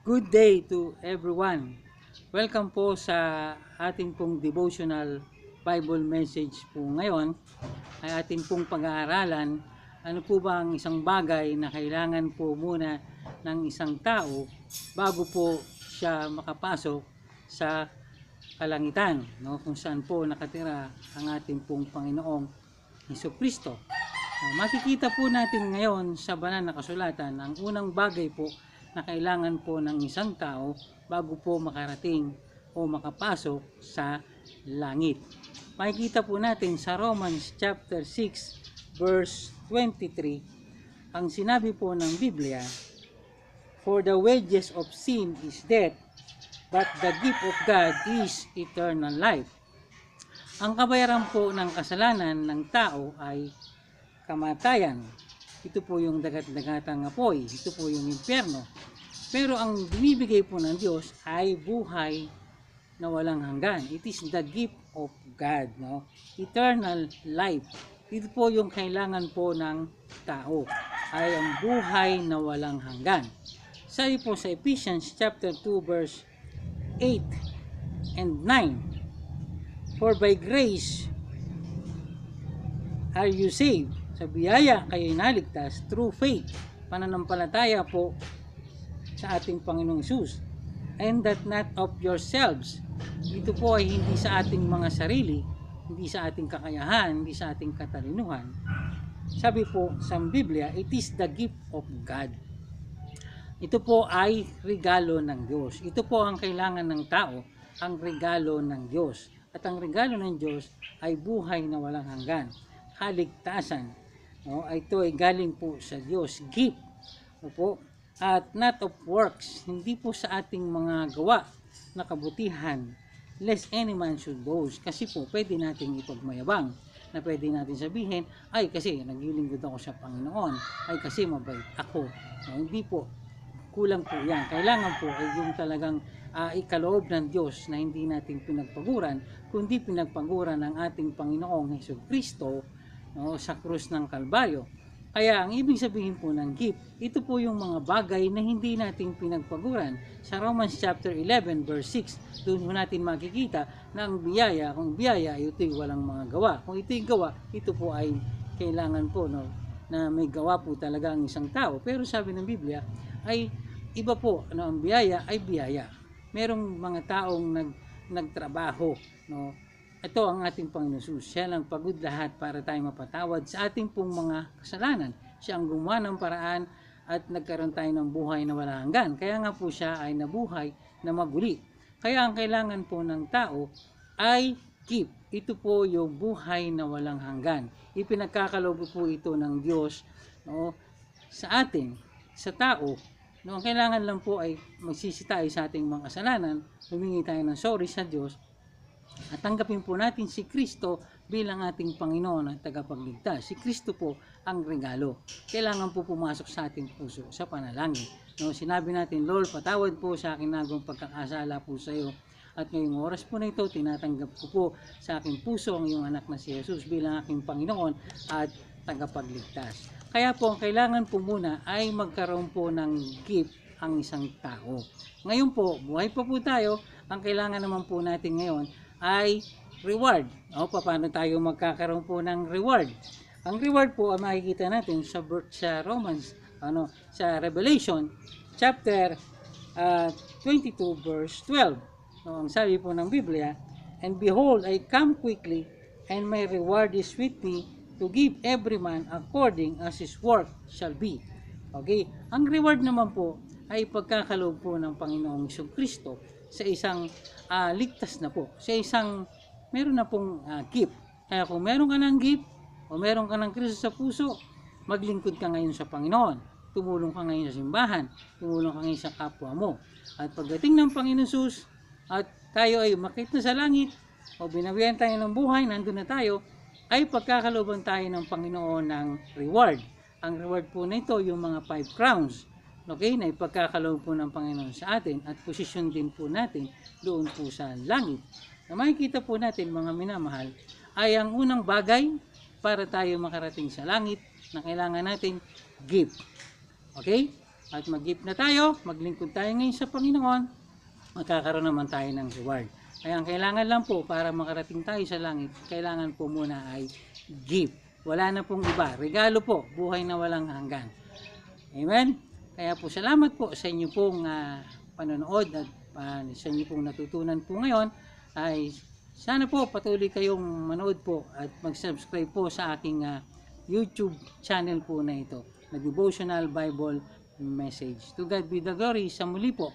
Good day to everyone. Welcome po sa ating pong devotional Bible message po ngayon ay ating pong pag-aaralan ano po ba ang isang bagay na kailangan po muna ng isang tao bago po siya makapasok sa kalangitan no kung saan po nakatira ang ating pong Panginoong Hesus Kristo. Makikita po natin ngayon sa banal na kasulatan ang unang bagay po na kailangan po ng isang tao bago po makarating o makapasok sa langit. Makikita po natin sa Romans chapter 6 verse 23 ang sinabi po ng Biblia For the wages of sin is death but the gift of God is eternal life. Ang kabayaran po ng kasalanan ng tao ay kamatayan. Ito po yung dagat-dagatang apoy. Ito po yung impyerno. Pero ang binibigay po ng Diyos ay buhay na walang hanggan. It is the gift of God. No? Eternal life. Ito po yung kailangan po ng tao. Ay ang buhay na walang hanggan. Sabi po sa Ephesians chapter 2 verse 8 and 9. For by grace are you saved. Sa biyaya kayo naligtas through faith. Pananampalataya po sa ating Panginoong Isus. And that not of yourselves. Ito po ay hindi sa ating mga sarili, hindi sa ating kakayahan, hindi sa ating katalinuhan. Sabi po sa Biblia, it is the gift of God. Ito po ay regalo ng Diyos. Ito po ang kailangan ng tao, ang regalo ng Diyos. At ang regalo ng Diyos ay buhay na walang hanggan, kaligtasan. No? Ito ay galing po sa Diyos, gift. Opo. At not of works, hindi po sa ating mga gawa na kabutihan, lest any man should boast. Kasi po, pwede nating ipagmayabang na pwede natin sabihin, ay kasi naglilingkod ako sa Panginoon, ay kasi mabait ako. No, hindi po, kulang po yan. Kailangan po ay yung talagang uh, ikaloob ng Diyos na hindi natin pinagpaguran, kundi pinagpaguran ng ating Panginoong Heso Kristo no, sa krus ng Kalbaryo. Kaya ang ibig sabihin po ng gift, ito po yung mga bagay na hindi natin pinagpaguran. Sa Romans chapter 11 verse 6, doon po natin makikita na ang biyaya, kung biyaya, ito'y walang mga gawa. Kung ito'y gawa, ito po ay kailangan po no, na may gawa po talaga ang isang tao. Pero sabi ng Biblia, ay iba po, ano, ang biyaya ay biyaya. Merong mga taong nag, nagtrabaho, no, ito ang ating Panginoon. Siya lang pagod lahat para tayo mapatawad sa ating pong mga kasalanan. Siya ang gumawa ng paraan at nagkaroon tayo ng buhay na wala hanggan. Kaya nga po siya ay nabuhay na maguli. Kaya ang kailangan po ng tao ay keep. Ito po yung buhay na walang hanggan. Ipinagkakaloob po ito ng Diyos no, sa atin, sa tao. No, ang kailangan lang po ay magsisi tayo sa ating mga kasalanan, humingi tayo ng sorry sa Diyos, at tanggapin po natin si Kristo bilang ating Panginoon at tagapagligtas. Si Kristo po ang regalo. Kailangan po pumasok sa ating puso sa panalangin. No, sinabi natin, Lord, patawad po sa aking nagong pagkakasala po sa iyo. At ngayong oras po na ito, tinatanggap ko po sa aking puso ang iyong anak na si Jesus bilang aking Panginoon at tagapagligtas. Kaya po, ang kailangan po muna ay magkaroon po ng gift ang isang tao. Ngayon po, buhay pa po tayo, ang kailangan naman po natin ngayon ay reward. O, paano tayo magkakaroon po ng reward? Ang reward po ay makikita natin sa, sa Romans, ano, sa Revelation, chapter uh, 22, verse 12. No, ang sabi po ng Biblia, And behold, I come quickly, and my reward is with me to give every man according as his work shall be. Okay? Ang reward naman po ay pagkakaloob po ng Panginoong Kristo sa isang uh, ligtas na po, sa isang meron na pong uh, gift. Kaya kung meron ka ng gift o meron ka ng Kristo sa puso, maglingkod ka ngayon sa Panginoon. Tumulong ka ngayon sa simbahan, tumulong ka ngayon sa kapwa mo. At pagdating ng Panginoon Sus, at tayo ay makit na sa langit, o binawian tayo ng buhay, nandun na tayo, ay pagkakalooban tayo ng Panginoon ng reward. Ang reward po nito yung mga five crowns okay, na ipagkakaloob po ng Panginoon sa atin at posisyon din po natin doon po sa langit. Na makikita po natin mga minamahal ay ang unang bagay para tayo makarating sa langit na kailangan natin give. Okay? at mag-give na tayo, maglingkod tayo ngayon sa Panginoon, magkakaroon naman tayo ng reward. Kaya ang kailangan lang po para makarating tayo sa langit, kailangan po muna ay give. Wala na pong iba. Regalo po, buhay na walang hanggan. Amen? Kaya po salamat po sa inyo pong ah, panonood at ah, sa inyo pong natutunan po ngayon ay sana po patuloy kayong manood po at mag-subscribe po sa aking ah, YouTube channel po na ito na Devotional Bible Message. To God be the glory. Sa muli po,